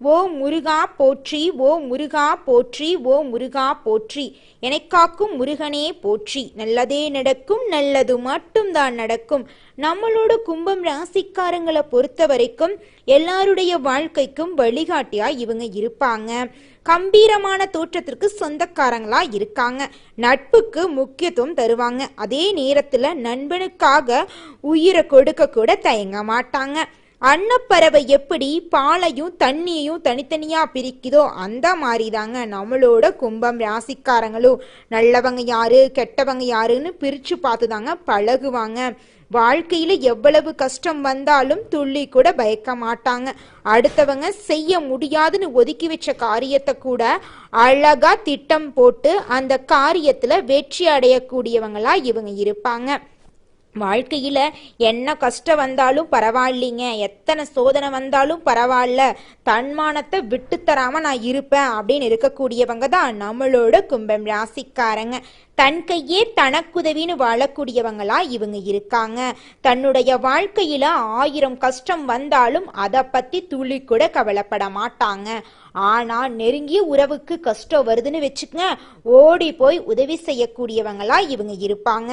ஓ முருகா போற்றி ஓ முருகா போற்றி ஓ முருகா போற்றி. எனக்காக்கும் முருகனே போற்றி. நல்லதே நடக்கும் நல்லது மட்டும்தான் நடக்கும். நம்மளோட கும்பம் ராசிக்காரங்களை பொறுத்த வரைக்கும் எல்லாருடைய வாழ்க்கைக்கும் வழிகாட்டியா இவங்க இருப்பாங்க. கம்பீரமான தோற்றத்திற்கு சொந்தக்காரங்களா இருக்காங்க. நட்புக்கு முக்கியத்துவம் தருவாங்க. அதே நேரத்துல நண்பனுக்காக உயிரை கொடுக்க கூட தயங்க மாட்டாங்க. அன்னப்பறவை எப்படி பாலையும் தண்ணியையும் தனித்தனியா பிரிக்குதோ அந்த மாதிரி தாங்க நம்மளோட கும்பம் ராசிக்காரங்களும். நல்லவங்க யாரு கெட்டவங்க யாருன்னு பிரிச்சு பார்த்து தாங்க பழகுவாங்க. வாழ்க்கையில எவ்வளவு கஷ்டம் வந்தாலும் துள்ளி கூட பயக்க மாட்டாங்க. அடுத்தவங்க செய்ய முடியாதுன்னு ஒதுக்கி வச்ச காரியத்தை கூட அழகா திட்டம் போட்டு அந்த காரியத்துல வெற்றி அடையக்கூடியவங்களா இவங்க இருப்பாங்க. வாழ்க்கையில் என்ன கஷ்டம் வந்தாலும் பரவாயில்லைங்க. எத்தனை சோதனை வந்தாலும் பரவாயில்ல. தன்மானத்தை விட்டு தராமல் நான் இருப்பேன் அப்படின்னு இருக்கக்கூடியவங்க தான் நம்மளோட கும்பம் ராசிக்காரங்க. தன் கையே தனக்குதவின்னு வாழக்கூடியவங்களா இவங்க இருக்காங்க. தன்னுடைய வாழ்க்கையில ஆயிரம் கஷ்டம் வந்தாலும் அதை பத்தி துளி கூட கவலைப்பட மாட்டாங்க. ஆனா நெருங்கிய உறவுக்கு கஷ்டம் வருதுன்னு வச்சுக்கங்க. ஓடி போய் உதவி செய்யக்கூடியவங்களா இவங்க இருப்பாங்க.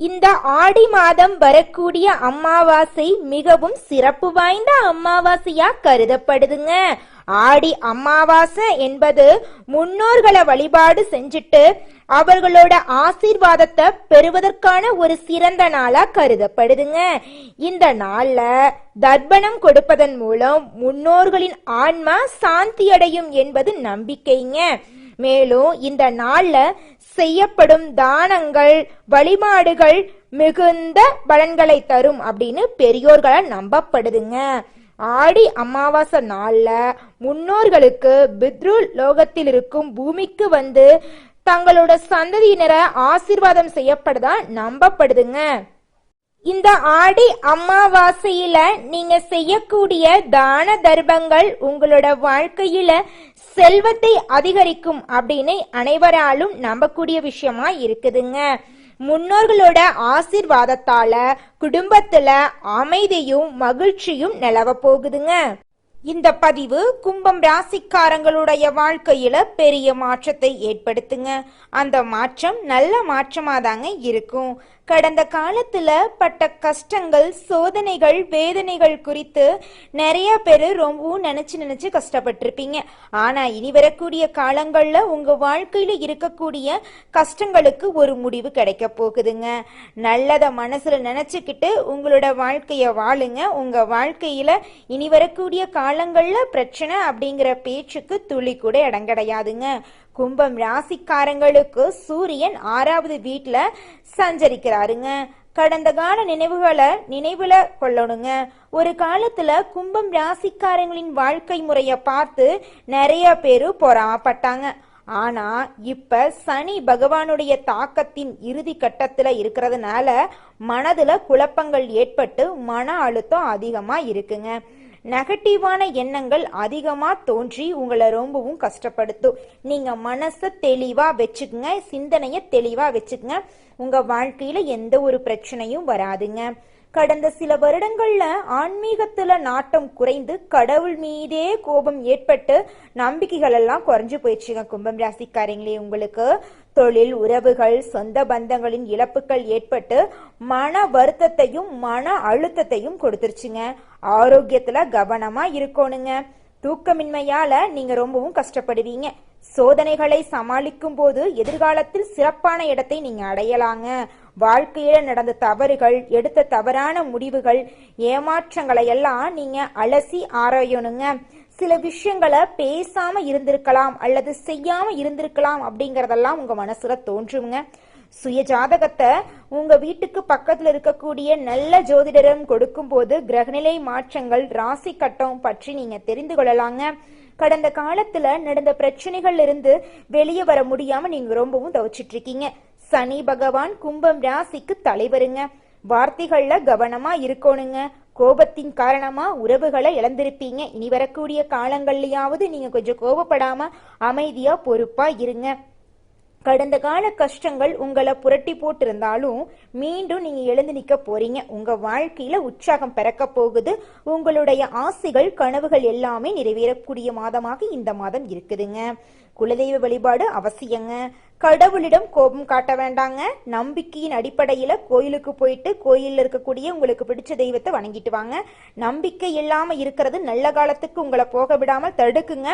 இந்த ஆடி மாதம் வரக்கூடிய அமாவாசை மிகவும் சிறப்பு வாய்ந்த அமாவாசையா கருதப்படுதுங்க. ஆடி அமாவாசை என்பது முன்னோர்களை வழிபாடு செஞ்சுட்டு அவர்களோட ஆசீர்வாதத்தை பெறுவதற்கான ஒரு சிறந்த நாளா கருதப்படுதுங்க. இந்த நாள்ல தர்ப்பணம் கொடுப்பதன் மூலம் முன்னோர்களின் ஆன்மா சாந்தி அடையும் என்பது நம்பிக்கைங்க. மேலும் இந்த நாள்ல செய்யப்படும் தானங்கள் வழிபாடுகள் மிகுந்த பலன்களை தரும் அப்படின்னு பெரியோர்களால் நம்பப்படுதுங்க. ஆடி அமாவாசை நாள்ல முன்னோர்களுக்கு பித்ரு லோகத்தில் இருக்கும் பூமிக்கு வந்து தங்களோட சந்ததியினரை ஆசீர்வாதம் செய்யப்படுதா நம்பப்படுதுங்க. இந்த ஆடி அமாவாசையில நீங்க செய்யக்கூடிய தான தர்மங்கள் உங்களோட வாழ்க்கையில செல்வத்தை அதிகரிக்கும் அப்படின்னு அனைவராலும் நம்பக்கூடிய விஷயமா இருக்குதுங்க. முன்னோர்களோட ஆசிர்வாதத்தால குடும்பத்துல அமைதியும் மகிழ்ச்சியும் நிலவ போகுதுங்க. இந்த பதிவு கும்பம் ராசிக்காரங்களுடைய வாழ்க்கையில பெரிய மாற்றத்தை ஏற்படுத்துங்க. அந்த மாற்றம் நல்ல மாற்றமா தாங்க இருக்கும். கடந்த காலத்துல பட்ட கஷ்டங்கள் சோதனைகள் வேதனைகள் குறித்து நிறைய பேர் ரொம்பவும் நினைச்சு நினைச்சு கஷ்டப்பட்டிருப்பீங்க. ஆனா இனி வரக்கூடிய காலங்கள்ல உங்க வாழ்க்கையில இருக்கக்கூடிய கஷ்டங்களுக்கு ஒரு முடிவு கிடைக்க போகுதுங்க. நல்லத மனசுல நினைச்சுக்கிட்டு உங்களோட வாழ்க்கைய வாழுங்க. உங்க வாழ்க்கையில இனி வரக்கூடிய காலங்கள்ல பிரச்சனை அப்படிங்கிற பேச்சுக்கு துளி கூட இடம் கிடையாதுங்க. கும்பம் ராசிக்காரங்களுக்கு சூரியன் ஆறாவது வீட்டில் சஞ்சரிக்கிறாருங்க. கடந்த கால நினைவுகளை நினைவுல கொள்ளணுங்க. ஒரு காலத்துல கும்பம் ராசிக்காரங்களின் வாழ்க்கை முறைய பார்த்து நிறைய பேரு பொறாமப்பட்டாங்க. ஆனா இப்ப சனி பகவானுடைய தாக்கத்தின் இறுதி கட்டத்துல இருக்கிறதுனால மனதுல குழப்பங்கள் ஏற்பட்டு மன அழுத்தம் அதிகமா இருக்குங்க. நெகட்டிவான எண்ணங்கள் அதிகமாக தோன்றி உங்களை ரொம்பவும் கஷ்டப்படுத்தும். நீங்கள் மனசை தெளிவாக வச்சுக்குங்க சிந்தனையை தெளிவாக வச்சுக்குங்க. உங்கள் வாழ்க்கையில் எந்த ஒரு பிரச்சனையும் வராதுங்க. கடந்த சில வருடங்கள்ல ஆன்மீகத்துல நாட்டம் குறைந்து கடவுள் மீதே கோபம் ஏற்பட்டு நம்பிக்கைகள் எல்லாம் குறைஞ்சு போயிடுச்சுங்க. கும்பம் ராசிக்காரங்களே உங்களுக்கு தொழில் உறவுகள் சொந்த பந்தங்களின் இழப்புகள் ஏற்பட்டு மன வருத்தத்தையும் மன அழுத்தத்தையும் கொடுத்துருச்சுங்க. ஆரோக்கியத்துல கவனமா இருக்கணுங்க. தூக்கமின்மையால நீங்க ரொம்பவும் கஷ்டப்படுவீங்க. சோதனைகளை சமாளிக்கும் போது எதிர்காலத்தில் சிறப்பான இடத்தை நீங்க அடையலாங்க. வாழ்க்கையில நடந்த தவறுகள் எடுத்த தவறான முடிவுகள் ஏமாற்றங்களை எல்லாம் நீங்க அலசி ஆராயணுங்க. சில விஷயங்களை பேசாம இருந்திருக்கலாம் அல்லது செய்யாம இருந்திருக்கலாம் அப்படிங்கறதெல்லாம் உங்க மனசுல தோன்றுங்க சுய ஜாதகத்தை உங்க வீட்டுக்கு பக்கத்துல இருக்கக்கூடிய நல்ல ஜோதிடரம் கொடுக்கும்போது கிரகநிலை மாற்றங்கள் ராசி கட்டம் பற்றி நீங்க தெரிந்து கொள்ளலாங்க. கடந்த காலத்துல நடந்த பிரச்சனைகள்ல இருந்து வெளியே வர முடியாம நீங்க ரொம்பவும் தவிச்சிட்டு இருக்கீங்க. சனி பகவான் கும்பம் ராசிக்கு தலைவருங்க. வார்த்தைகள்ல கவனமா இருக்கணுங்க. கோபத்தின் காரணமா உறவுகளை இழந்திருப்பீங்க. இனி வரக்கூடிய காலங்கள்லயாவது நீங்க கொஞ்சம் கோபப்படாம அமைதியா பொறுப்பா இருங்க. கடந்த கால கஷ்டங்கள் உங்களை புரட்டி போட்டிருந்தாலும் மீண்டும் நீங்க எழுந்து நிக்க போறீங்க. உங்க வாழ்க்கையில உற்சாகம் பிறக்க போகுது. உங்களுடைய ஆசைகள் கனவுகள் எல்லாமே நிறைவேறக்கூடிய மாதமாக இந்த மாதம் இருக்குதுங்க. குலதெய்வ வழிபாடு அவசியங்க. கடவுளிடம் கோபம் காட்ட வேண்டாங்க. நம்பிக்கையின் அடிப்படையில கோயிலுக்கு போயிட்டு கோயில்ல இருக்கக்கூடிய உங்களுக்கு பிடிச்ச தெய்வத்தை வணங்கிட்டு வாங்க. நம்பிக்கை இல்லாம இருக்கிறது நல்ல காலத்துக்கு உங்களை போக விடாமல் தடுக்குங்க.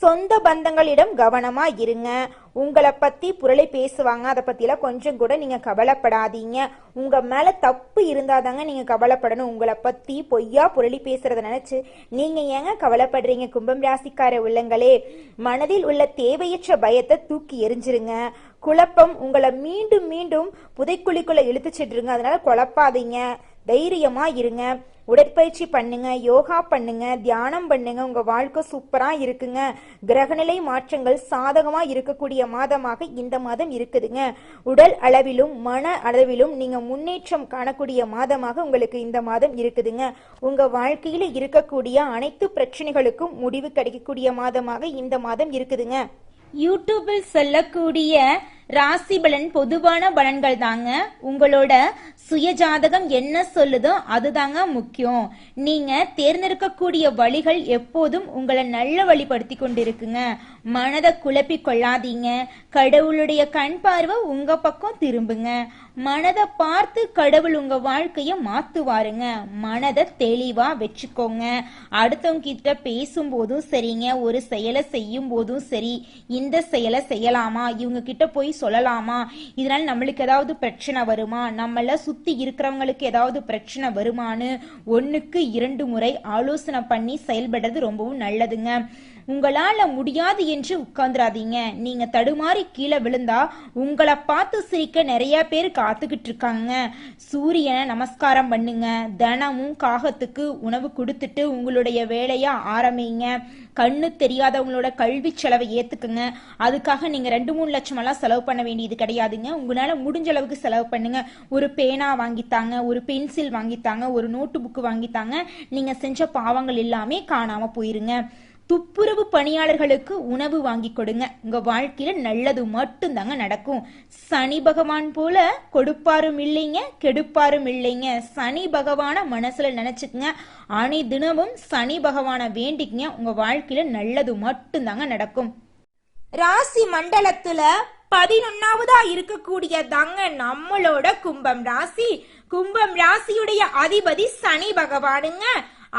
சொந்த பந்தங்களிடம் கவனமா இருங்க. உங்களை பத்தி புரளி பேசுவாங்க. அதை பத்திலாம் கொஞ்சம் கூட நீங்க கவலைப்படாதீங்க. உங்க மேல தப்பு இருந்தாதாங்க நீங்க கவலைப்படணும். உங்களை பத்தி பொய்யா புரளி பேசுறத நினைச்சு நீங்க ஏங்க கவலைப்படுறீங்க? கும்பம் ராசிக்கார உள்ளங்களே மனதில் உள்ள தேவையற்ற பயத்தை தூக்கி எரிஞ்சிருங்க. குழப்பம் உங்களை மீண்டும் மீண்டும் புதைக்குழிக்குள்ள இழுத்து அதனால குழப்பாதீங்க. தைரியமாக இருங்க உடற்பயிற்சி பண்ணுங்க யோகா பண்ணுங்க தியானம் பண்ணுங்க உங்க வாழ்க்கை சூப்பரா இருக்குங்க. கிரகநிலை மாற்றங்கள் சாதகமா இருக்கக்கூடிய மாதமாக இந்த மாதம் இருக்குதுங்க. உடல் அளவிலும் மன அளவிலும் நீங்க முன்னேற்றம் காணக்கூடிய மாதமாக உங்களுக்கு இந்த மாதம் இருக்குதுங்க. உங்க வாழ்க்கையில இருக்கக்கூடிய அனைத்து பிரச்சனைகளுக்கும் முடிவு கிடைக்கக்கூடிய மாதமாக இந்த மாதம் இருக்குதுங்க. யூடியூபில் சொல்லக்கூடிய ராசி பலன் பொதுவான பலன்கள் தாங்க. உங்களோட சுய ஜாதகம் என்ன சொல்லுதோ அதுதாங்க முக்கியம். நீங்க தேர்ந்தெடுக்கக்கூடிய வழிகள் எப்போதும் உங்களை நல்ல வழிபடுத்தி கொண்டிருக்குங்க. மனதை குழப்பி கொள்ளாதீங்க. கடவுளுடைய கண் பார்வை உங்க பக்கம் திரும்புங்க. மனதை பார்த்து கடவுள் உங்க வாழ்க்கைய மாத்துவாருங்க. மனதை தெளிவா வச்சுக்கோங்க. அடுத்தவங்க கிட்ட பேசும்போதும் சரிங்க. ஒரு செயலை செய்யும் போதும் சரி. இந்த செயலை செய்யலாமா? இவங்க கிட்ட போய் சொல்லலாமா? இதனால நம்மளுக்கு ஏதாவது பிரச்சனை வருமா? நம்மள சுத்தி இருக்கிறவங்களுக்கு ஏதாவது பிரச்சனை வருமான்னு ஒண்ணுக்கு இரண்டு முறை ஆலோசனை பண்ணி செயல்படுறது ரொம்பவும் நல்லதுங்க. உங்களால முடியாது என்று உட்கார்ந்துடாதீங்க நீங்க தடுமாறி கீழே விழுந்தா உங்களை பார்த்து சிரிக்க நிறைய பேர் காத்துக்கிட்டு இருக்காங்க. சூரியனை நமஸ்காரம் பண்ணுங்க. தினமும் காகத்துக்கு உணவு கொடுத்துட்டு உங்களுடைய வேலைய ஆரம்பிங்க. கண்ணு தெரியாதவங்களோட கல்வி செலவை ஏத்துக்குங்க. அதுக்காக நீங்க ரெண்டு மூணு லட்சம் எல்லாம் செலவு பண்ண வேண்டியது கிடையாதுங்க. உங்களால முடிஞ்ச அளவுக்கு செலவு பண்ணுங்க. ஒரு பேனா வாங்கித்தாங்க ஒரு பென்சில் வாங்கித்தாங்க ஒரு நோட்டு புக்கு வாங்கித்தாங்க. நீங்க செஞ்ச பாவங்கள் எல்லாமே காணாம போயிருங்க. துப்புரவு பணியாளர்களுக்கு உணவு வாங்கி கொடுங்க. உங்க வாழ்க்கையில நல்லது மட்டும்தாங்க நடக்கும். சனி பகவான் போல கொடுப்பாரும் இல்லைங்க கெடுப்பாரும் இல்லைங்க. சனி பகவான மனசுல நினைச்சுக்குங்க. அணி தினமும் சனி பகவான வேண்டிக்குங்க. உங்க வாழ்க்கையில நல்லது மட்டும்தாங்க நடக்கும். ராசி மண்டலத்துல பதினொன்னாவதா இருக்கக்கூடிய தாங்க நம்மளோட கும்பம் ராசி. கும்பம் ராசியுடைய அதிபதி சனி பகவானுங்க.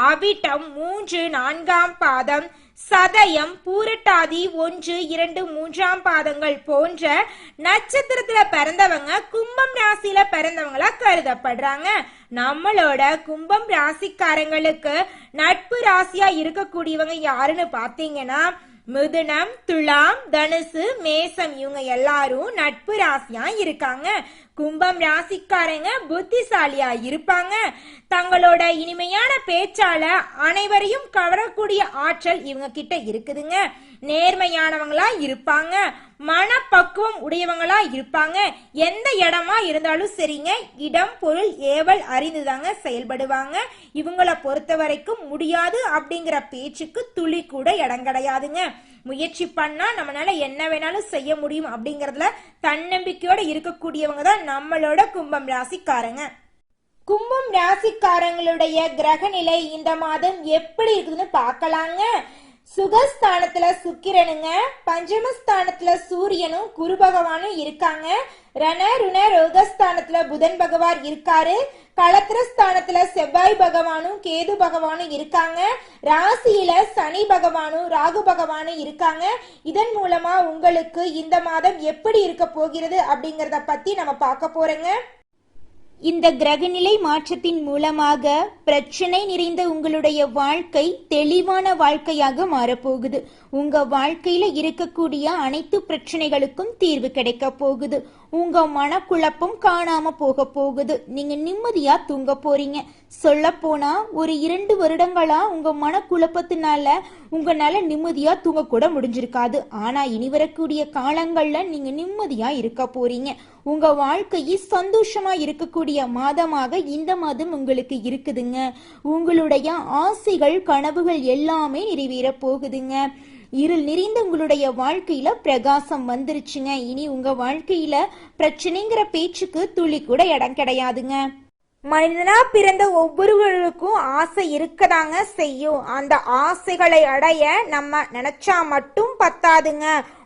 அவிட்டம் மூன்று நான்காம் பாதம் சதயம் பூரட்டாதி ஒன்று இரண்டு மூன்றாம் பாதங்கள் போன்ற நட்சத்திரத்துல பிறந்தவங்க கும்பம் ராசியில பிறந்தவங்களா கருதப்படுறாங்க. நம்மளோட கும்பம் ராசிக்காரங்களுக்கு நட்பு ராசியா இருக்கக்கூடியவங்க யாருன்னு பாத்தீங்கன்னா மிதுனம் துலாம் தனுசு மேசம் இவங்க எல்லாரும் நட்பு ராசியா இருக்காங்க. கும்பம் ராசிக்காரங்க புத்திசாலியா இருப்பாங்க. தங்களோட இனிமையான பேச்சால அனைவரையும் கவரக்கூடிய ஆற்றல் இவங்க கிட்ட இருக்குதுங்க. நேர்மையானவங்களா இருப்பாங்க. மனப்பக்குவம் உடையவங்களா இருப்பாங்க. எந்த இடமா இருந்தாலும் சரிங்க. இடம் பொருள் ஏவல் அறிந்துதாங்க செயல்படுவாங்க. இவங்கள பொறுத்த வரைக்கும் முடியாது அப்படிங்கிற பேச்சுக்கு துளி கூட இடம் கிடையாதுங்க. முயற்சி பண்ணா நம்மளால என்ன வேணாலும் செய்ய முடியும் அப்படிங்கறதுல தன்னம்பிக்கையோட இருக்கக்கூடியவங்க தான் நம்மளோட கும்பம் ராசிக்காரங்க. கும்பம் ராசிக்காரங்களுடைய கிரக நிலை இந்த மாதம் எப்படி இருக்குதுன்னு பார்க்கலாங்க. சுகஸ்தானத்துல சுக்கிரனுங்க பஞ்சமஸ்தானத்துல சூரியனும் குரு பகவானும் இருக்காங்க. ரண ருண ரோகஸ்தானத்துல புதன் பகவான் இருக்காரு. களத்திரஸ்தானத்துல செவ்வாய் பகவானும் கேது பகவானும் இருக்காங்க. ராசியில சனி பகவானும் ராகு பகவானும் இருக்காங்க. இதன் மூலமா உங்களுக்கு இந்த மாதம் எப்படி இருக்க போகிறது அப்படிங்கறத பத்தி நம்ம பார்க்க போறோங்க. இந்த கிரகநிலை மாற்றத்தின் மூலமாக பிரச்சனை நிறைந்த உங்களுடைய வாழ்க்கை தெளிவான வாழ்க்கையாக மாறப்போகுது. உங்க வாழ்க்கையில இருக்கக்கூடிய அனைத்து பிரச்சனைகளுக்கும் தீர்வு கிடைக்க போகுது. உங்க மனக்குழப்பம் காணாம போக போகுது. நீங்க நிம்மதியா தூங்க போறீங்க. சொல்ல போனா ஒரு இரண்டு வருடங்களா உங்க மனக்குழப்பத்தினால உங்களால நிம்மதியா தூங்க கூட முடிஞ்சிருக்காது. ஆனா இனி வரக்கூடிய காலங்கள்ல நீங்க நிம்மதியா இருக்க போறீங்க. உங்க வாழ்க்கையை சந்தோஷமா இருக்கக்கூடிய மாதமாக இந்த மாதம் உங்களுக்கு இருக்குதுங்க. உங்களுடைய ஆசைகள் கனவுகள் எல்லாமே நிறைவேற போகுதுங்க. இருள் நிறைந்த உங்களுடைய வாழ்க்கையில பிரகாசம் வந்துருச்சுங்க. இனி உங்க வாழ்க்கையில பிரச்சனைங்கிற பேச்சுக்கு துளி கூட இடம் கிடையாதுங்க. மனிதனா பிறந்த ஒவ்வொருவருக்கும் ஆசை இருக்கதாங்க செய்யும். அந்த ஆசைகளை அடைய நம்ம நினைச்சா மட்டும் பத்தாதுங்க.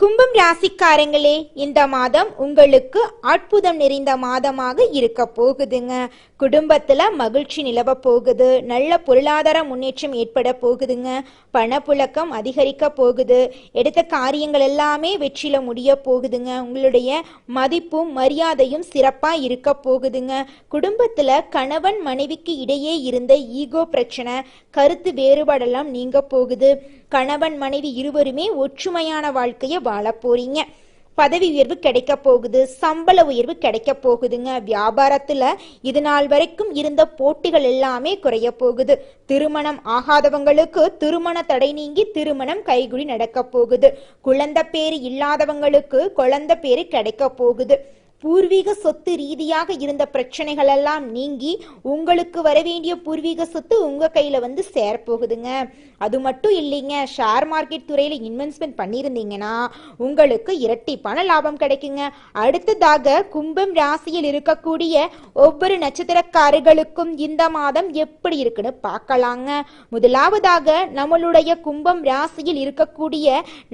கும்பம் ராசிக்காரங்களே இந்த மாதம் உங்களுக்கு அற்புதம் நிறைந்த மாதமாக இருக்க போகுதுங்க. குடும்பத்துல மகிழ்ச்சி நிலவ போகுது. நல்ல பொருளாதார முன்னேற்றம் ஏற்பட போகுதுங்க. பணப்புழக்கம் அதிகரிக்க போகுது. எடுத்த காரியங்கள் எல்லாமே வெற்றில முடிய போகுதுங்க. உங்களுடைய மதிப்பும் மரியாதையும் சிறப்பா இருக்க போகுதுங்க. குடும்பத்துல கணவன் மனைவிக்கு இடையே இருந்த ஈகோ பிரச்சனை கருத்து வேறுபாடெல்லாம் நீங்க போகுது. கணவன் மனைவி இருவருமே ஒற்றுமையான வாழ்க்கையை வாழ போறீங்க பதவி உயர்வு கிடைக்க போகுது சம்பள உயர்வு கிடைக்க போகுதுங்க. வியாபாரத்துல இது நாள் வரைக்கும் இருந்த போட்டிகள் எல்லாமே குறைய போகுது. திருமணம் ஆகாதவங்களுக்கு திருமண தடை நீங்கி திருமணம் கைகுடி நடக்க போகுது. குழந்தை பேரு இல்லாதவங்களுக்கு குழந்தை பேரு கிடைக்க போகுது. பூர்வீக சொத்து ரீதியாக இருந்த பிரச்சனைகள் எல்லாம் நீங்கி உங்களுக்கு வர வேண்டிய பூர்வீக சொத்து உங்க கையில வந்து சேரப்போகுதுங்க. அது மட்டும் இல்லைங்க ஷேர் மார்க்கெட் துறையில இன்வெஸ்ட்மெண்ட் பண்ணியிருந்தீங்கன்னா உங்களுக்கு இரட்டிப்பான லாபம் கிடைக்குங்க. அடுத்ததாக கும்பம் ராசியில் இருக்கக்கூடிய ஒவ்வொரு நட்சத்திரக்காரர்களுக்கும் இந்த மாதம் எப்படி இருக்குன்னு பார்க்கலாங்க. முதலாவதாக நம்மளுடைய கும்பம் ராசியில் இருக்கக்கூடிய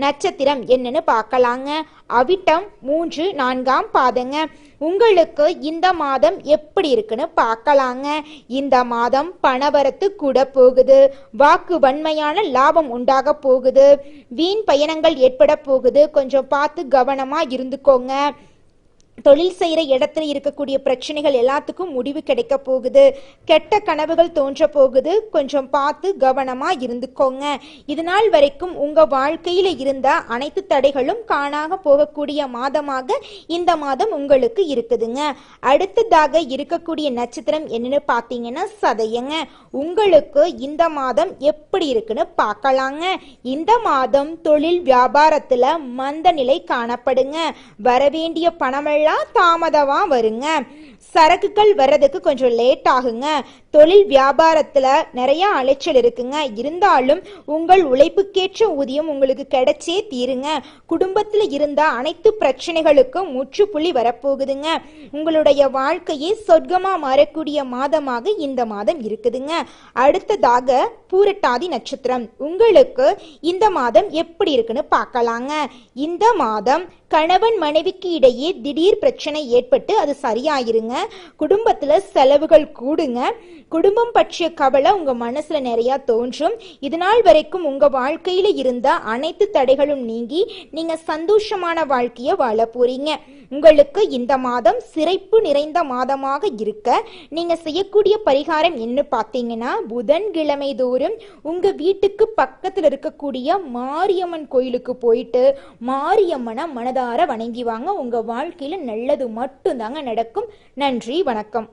நட்சத்திரம் என்னன்னு பார்க்கலாங்க. அவிட்டம் மூன்று நான்காம் பாதங்க. உங்களுக்கு இந்த மாதம் எப்படி இருக்குன்னு பார்க்கலாங்க. இந்த மாதம் பணவரத்து கூட போகுது. வாக்கு வன்மையான லாபம் உண்டாக போகுது. வீண் பயணங்கள் ஏற்பட போகுது. கொஞ்சம் பார்த்து கவனமாக இருந்துக்கோங்க. தொழில் செய்கிற இடத்துல இருக்கக்கூடிய பிரச்சனைகள் எல்லாத்துக்கும் முடிவு கிடைக்க போகுது. கெட்ட கனவுகள் தோன்ற போகுது. கொஞ்சம் பார்த்து கவனமா இருந்துக்கோங்க. இது நாள் வரைக்கும் உங்க வாழ்க்கையில இருந்த அனைத்து தடைகளும் காணாக போகக்கூடிய மாதமாக இந்த மாதம் உங்களுக்கு இருக்குதுங்க. அடுத்ததாக இருக்கக்கூடிய நட்சத்திரம் என்னன்னு பார்த்தீங்கன்னா சதயங்க. உங்களுக்கு இந்த மாதம் எப்படி இருக்குன்னு பார்க்கலாங்க இந்த மாதம் தொழில் வியாபாரத்துல மந்த நிலை காணப்படுங்க. வரவேண்டிய பணமெல்லாம் தாமதமா வருங்க. சரக்குகள் வர்றதுக்கு கொஞ்சம் லேட் ஆகுங்க. தொழில் வியாபாரத்தில் நிறைய அலைச்சல் இருக்குங்க. இருந்தாலும் உங்கள் உழைப்புக்கேற்ற ஊதியம் உங்களுக்கு கிடைச்சே தீருங்க. குடும்பத்தில் இருந்த அனைத்து பிரச்சனைகளுக்கும் முற்றுப்புள்ளி வரப்போகுதுங்க. உங்களுடைய வாழ்க்கையே சொர்க்கமாக மாறக்கூடிய மாதமாக இந்த மாதம் இருக்குதுங்க. அடுத்ததாக பூரட்டாதி நட்சத்திரம். உங்களுக்கு இந்த மாதம் எப்படி இருக்குன்னு பார்க்கலாங்க. இந்த மாதம் கணவன் மனைவிக்கு இடையே திடீர் பிரச்சனை ஏற்பட்டு அது சரியாயிருங்க. குடும்பத்தில் செலவுகள் கூடுங்க. குடும்பம் பற்றிய கவலை உங்க மனசுல நிறைய தோன்றும். இதுநாள் வரைக்கும் உங்க வாழ்க்கையில இருந்த அனைத்து தடைகளும் நீங்கி நீங்க சந்தோஷமான வாழ்க்கைய வாழ போறீங்க. உங்களுக்கு இந்த மாதம் சிறைப்பு நிறைந்த மாதமாக இருக்க நீங்க செய்யக்கூடிய பரிகாரம் என்ன பார்த்தீங்கன்னா புதன்கிழமை தோறும் உங்க வீட்டுக்கு பக்கத்துல இருக்கக்கூடிய மாரியம்மன் கோயிலுக்கு போயிட்டு மாரியம்மனை மனதார வணங்கி வாங்க. உங்க வாழ்க்கையில நல்லது மட்டும்தாங்க நடக்கும். நன்றி வணக்கம்.